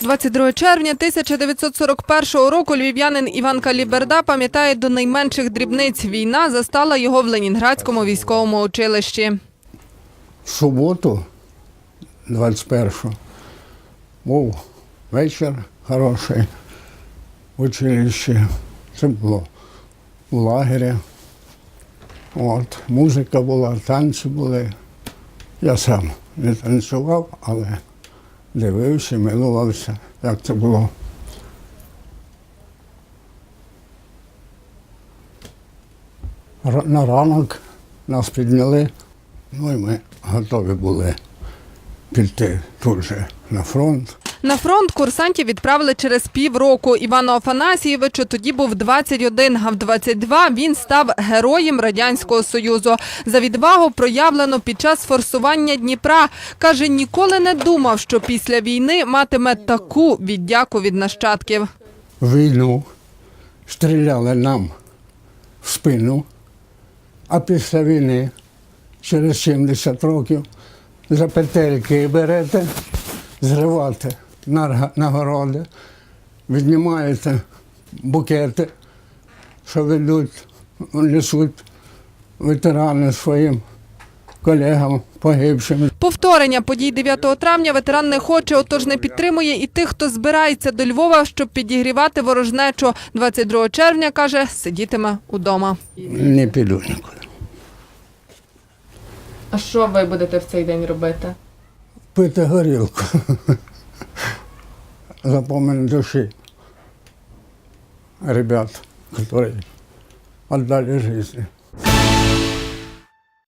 22 червня 1941 року львів'янин Іван Каліберда пам'ятає до найменших дрібниць. Війна застала його в Ленінградському військовому училищі. В суботу, 21-го, був вечір хороший в училищі. Це було в лагері. От, музика була, танці були. Я сам не танцював, але дивився, милувався, як це було. На ранок нас підняли, ну і ми готові були піти тут же на фронт. На фронт курсантів відправили через півроку. Івану Афанасійовичу тоді був 21, а в 22 він став героєм Радянського Союзу. За відвагу проявлено під час форсування Дніпра. Каже, ніколи не думав, що після війни матиме таку віддяку від нащадків. Війну стріляли нам в спину, а після війни, через 70 років, за петельки берете, зривати нагороди, віднімаєте букети, що ведуть, несуть ветерани своїм колегам погибшим. Повторення подій 9 травня ветеран не хоче, отож не підтримує і тих, хто збирається до Львова, щоб підігрівати ворожнечу. 22 червня, каже, сидітиме удома. Не піду нікуди. А що ви будете в цей день робити? пити горілку. Запомнили души ребят, которые отдали жизни.